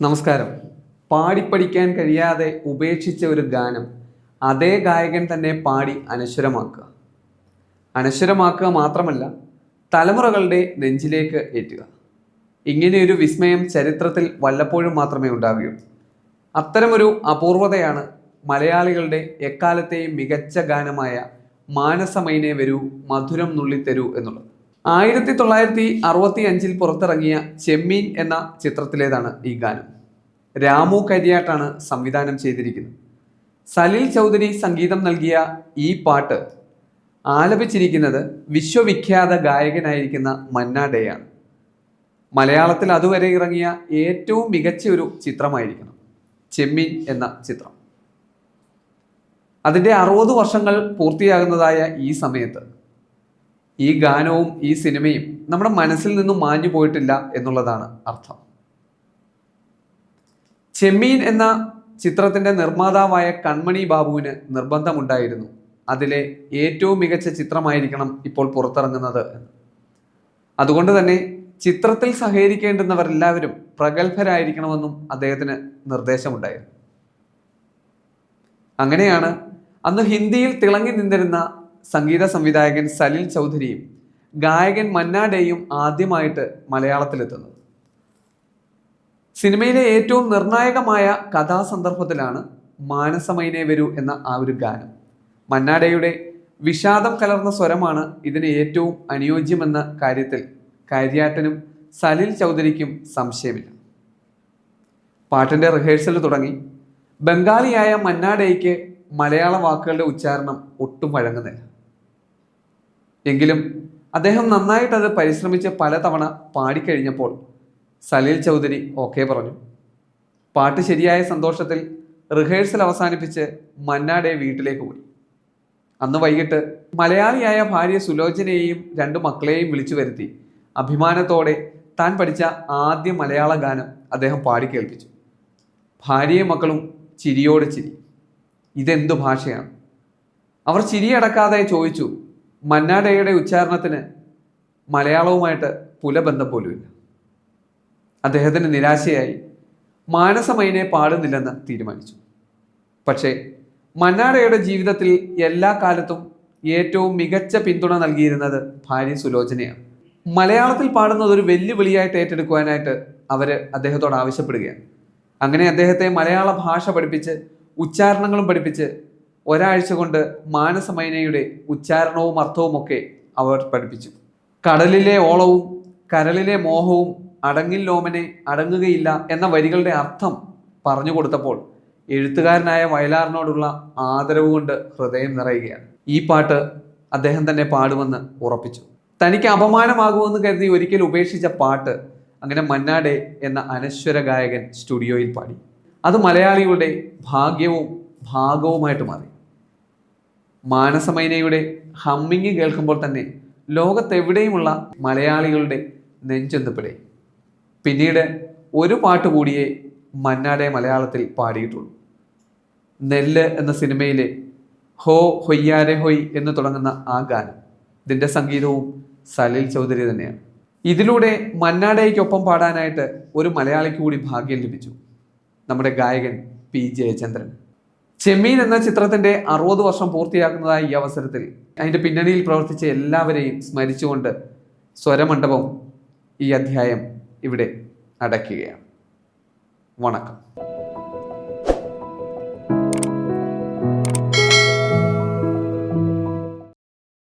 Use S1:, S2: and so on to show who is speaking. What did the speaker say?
S1: നമസ്കാരം. പാടിപ്പഠിക്കാൻ കഴിയാതെ ഉപേക്ഷിച്ച ഒരു ഗാനം അതേ ഗായകൻ തന്നെ പാടി അനശ്വരമാക്കുക. അനശ്വരമാക്കുക മാത്രമല്ല തലമുറകളുടെ നെഞ്ചിലേക്ക് ഏറ്റുക. ഇങ്ങനെയൊരു വിസ്മയം ചരിത്രത്തിൽ വല്ലപ്പോഴും മാത്രമേ ഉണ്ടാവുകയുള്ളൂ. അത്തരമൊരു അപൂർവതയാണ് മലയാളികളുടെ എക്കാലത്തെയും മികച്ച ഗാനമായ മാനസമൈനെ വരൂ മധുരം നുള്ളിത്തരൂ എന്നുള്ളത്. ആയിരത്തി തൊള്ളായിരത്തി അറുപത്തി അഞ്ചിൽ പുറത്തിറങ്ങിയ ചെമ്മീൻ എന്ന ചിത്രത്തിലേതാണ് ഈ ഗാനം. രാമു കരിയാട്ടാണ് സംവിധാനം ചെയ്തിരിക്കുന്നത്. സലിൽ ചൗധരി സംഗീതം നൽകിയ ഈ പാട്ട് ആലപിച്ചിരിക്കുന്നത് വിശ്വവിഖ്യാത ഗായകനായിരിക്കുന്ന മന്ന ഡേയാണ്. മലയാളത്തിൽ അതുവരെ ഇറങ്ങിയ ഏറ്റവും മികച്ച ഒരു ചിത്രമായിരിക്കണം ചെമ്മീൻ എന്ന ചിത്രം. അതിന്റെ അറുപത് വർഷങ്ങൾ പൂർത്തിയാകുന്നതായ ഈ സമയത്ത് ഈ ഗാനവും ഈ സിനിമയും നമ്മുടെ മനസ്സിൽ നിന്നും മാഞ്ഞു പോയിട്ടില്ല എന്നുള്ളതാണ് അർത്ഥം. ചെമ്മീൻ എന്ന ചിത്രത്തിന്റെ നിർമ്മാതാവായ കൺമണി ബാബുവിന് നിർബന്ധമുണ്ടായിരുന്നു. അതിലെ ഏറ്റവും മികച്ച ചിത്രമായിരിക്കണം ഇപ്പോൾ പുറത്തിറങ്ങുന്നത് എന്ന്. അതുകൊണ്ട് തന്നെ ചിത്രത്തിൽ സഹകരിക്കേണ്ടുന്നവരെല്ലാവരും പ്രഗത്ഭരായിരിക്കണമെന്നും അദ്ദേഹത്തിന് നിർദ്ദേശമുണ്ടായിരുന്നു. അങ്ങനെയാണ് അന്ന് ഹിന്ദിയിൽ തിളങ്ങി നിന്നിരുന്ന സംഗീത സംവിധായകൻ സലിൽ ചൗധരിയും ഗായകൻ മന്നാഡേയും ആദ്യമായിട്ട് മലയാളത്തിലെത്തുന്നത് സിനിമയിലെ ഏറ്റവും നിർണായകമായ കഥാസന്ദർഭത്തിലാണ് മാനസമൈനെ വരൂ എന്ന ആ ഒരു ഗാനം. മന്നാഡയുടെ വിഷാദം കലർന്ന സ്വരമാണ് ഇതിന് ഏറ്റവും അനുയോജ്യമെന്ന കാര്യത്തിൽ കാര്യാട്ടനും സലിൽ ചൗധരിക്കും സംശയമില്ല. പാട്ടിന്റെ റിഹേഴ്സൽ തുടങ്ങി ബംഗാളിയായ മന്നാഡേയ്ക്ക് മലയാള വാക്കുകളുടെ ഉച്ചാരണം ഒട്ടും വഴങ്ങുന്നില്ല. എങ്കിലും അദ്ദേഹം നന്നായിട്ട് അത് പരിശ്രമിച്ച് പലതവണ പാടിക്കഴിഞ്ഞപ്പോൾ സലീൽ ചൗധരി ഓക്കെ പറഞ്ഞു. പാട്ട് ശരിയായ സന്തോഷത്തിൽ റിഹേഴ്സൽ അവസാനിപ്പിച്ച് മന്നാടെ വീട്ടിലേക്ക് പോയി അന്ന് വൈകിട്ട് മലയാളിയായ ഭാര്യ സുലോചനയെയും രണ്ടു മക്കളെയും വിളിച്ചു വരുത്തി അഭിമാനത്തോടെ താൻ പഠിച്ച ആദ്യ മലയാള ഗാനം അദ്ദേഹം പാടി കേൾപ്പിച്ചു. ഭാര്യയും മക്കളും ചിരിയോട് ചിരി. ഇതെന്തു ഭാഷയാണ്? അവർ ചിരിയടക്കാതെ ചോദിച്ചു മന്നാഡയുടെ ഉച്ചാരണത്തിന് മലയാളവുമായിട്ട് പുലബന്ധം പോലുമില്ല. അദ്ദേഹത്തിന് നിരാശയായി മാനസമൈനെ പാടുന്നില്ലെന്ന് തീരുമാനിച്ചു. പക്ഷേ മന്നാഡയുടെ ജീവിതത്തിൽ എല്ലാ കാലത്തും ഏറ്റവും മികച്ച പിന്തുണ നൽകിയിരുന്നത് ഭാര്യ സുലോചനയാണ്. മലയാളത്തിൽ പാടുന്നത് ഒരു വെല്ലുവിളിയായിട്ട് ഏറ്റെടുക്കുവാനായിട്ട് അവർ അദ്ദേഹത്തോട് ആവശ്യപ്പെടുകയാണ്. അങ്ങനെ അദ്ദേഹത്തെ മലയാള ഭാഷ പഠിപ്പിച്ച് ഉച്ചാരണങ്ങളും പഠിപ്പിച്ച് ഒരാഴ്ച കൊണ്ട് മാനസമൈനയുടെ ഉച്ചാരണവും അർത്ഥവും ഒക്കെ അവർ പഠിപ്പിച്ചു. കടലിലെ ഓളവും കരളിലെ മോഹവും അടങ്ങിൽ ലോമനെ അടങ്ങുകയില്ല എന്ന വരികളുടെ അർത്ഥം പറഞ്ഞു കൊടുത്തപ്പോൾ എഴുത്തുകാരനായ വയലാറിനോടുള്ള ആദരവ് കൊണ്ട് ഹൃദയം നിറയുകയാണ്. ഈ പാട്ട് അദ്ദേഹം തന്നെ പാടുമെന്ന് ഉറപ്പിച്ചു. തനിക്ക് അപമാനമാകുമെന്ന് കരുതി ഒരിക്കൽ ഉപേക്ഷിച്ച പാട്ട് അങ്ങനെ മന്നാടെ എന്ന അനശ്വര ഗായകൻ സ്റ്റുഡിയോയിൽ പാടി. അത് മലയാളികളുടെ ഭാഗ്യവും ഭാഗവുമായിട്ട് മാറി. മാനസമൈനയുടെ ഹമ്മിങ് കേൾക്കുമ്പോൾ തന്നെ ലോകത്തെവിടെയുമുള്ള മലയാളികളുടെ നെഞ്ചെന്തപ്പെടെ. പിന്നീട് ഒരു പാട്ട് കൂടിയേ മന്നാടെ മലയാളത്തിൽ പാടിയിട്ടുള്ളൂ. നെല്ല് എന്ന സിനിമയിലെ ഹോ ഹൊയ്യാരെ ഹൊയ് എന്ന് തുടങ്ങുന്ന ആ ഗാനം ഇതിന്റെ സംഗീതവും സലിൽ ചൗധരി തന്നെയാണ്. ഇതിലൂടെ മന്നാടയ്ക്കൊപ്പം പാടാനായിട്ട് ഒരു മലയാളിക്ക് കൂടി ഭാഗ്യം ലഭിച്ചു. നമ്മുടെ ഗായകൻ പി ജയചന്ദ്രൻ. ചെമ്മീൻ എന്ന ചിത്രത്തിന്റെ അറുപത് വർഷം പൂർത്തിയാക്കുന്നതായ ഈ അവസരത്തിൽ അതിന്റെ പിന്നണിയിൽ പ്രവർത്തിച്ച എല്ലാവരെയും സ്മരിച്ചുകൊണ്ട് സ്വരമണ്ഡപം ഈ അധ്യായം ഇവിടെ അടയ്ക്കുകയാണ്. വണക്കം.